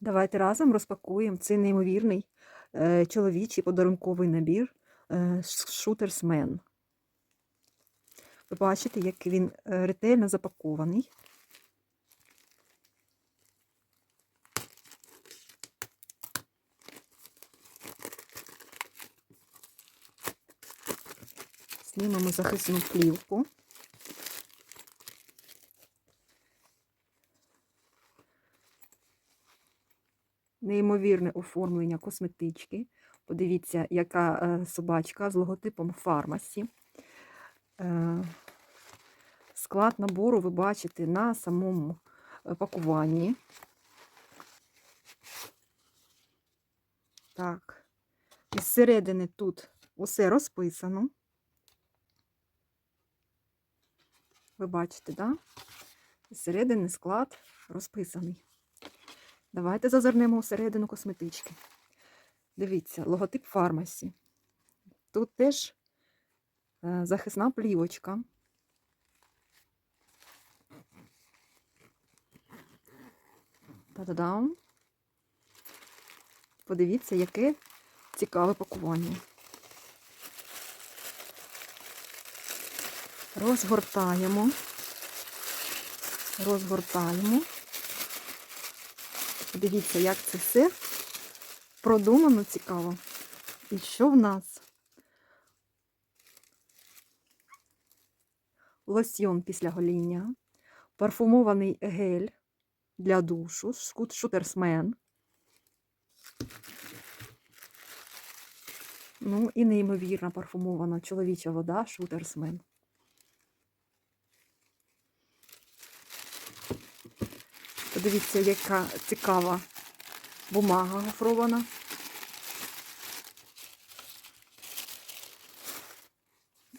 Давайте разом розпакуємо цей неймовірний е, чоловічий подарунковий набір е, Шутерсмен. Ви бачите, як він е, ретельно запакований. Знімемо захисну плівку. Неймовірне оформлення косметички. Подивіться, яка е, собачка з логотипом фармасі. Е, Склад набору ви бачите на самому е, пакуванні. Так, із середини тут усе розписано. Ви бачите, да? Із середини склад розписаний. Давайте зазирнемо всередину косметички. Дивіться, логотип фармасі. Тут теж е, захисна плівочка. Та-да-дам. Подивіться, яке цікаве пакування. Розгортаємо. Розгортаємо. Дивіться, як це все продумано цікаво. І що в нас? Лосьйон після гоління, парфумований гель для душу, шут- шутерсмен. Ну і неймовірна парфумована чоловіча вода шутерсмен. Подивіться, яка цікава бумага гофрована.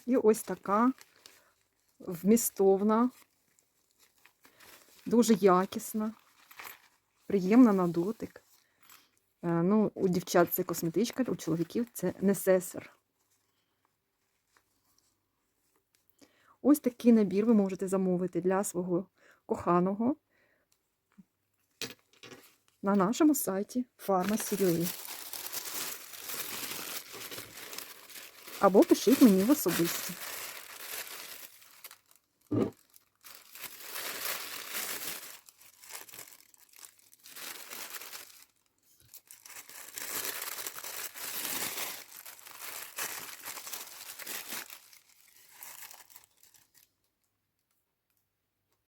І ось така вмістовна, дуже якісна, приємна на дотик. Е, Ну, у дівчат це косметичка, у чоловіків це несесер. Ось такий набір ви можете замовити для свого коханого на нашому сайті Pharmacy.ua. Або пишіть мені в особисті.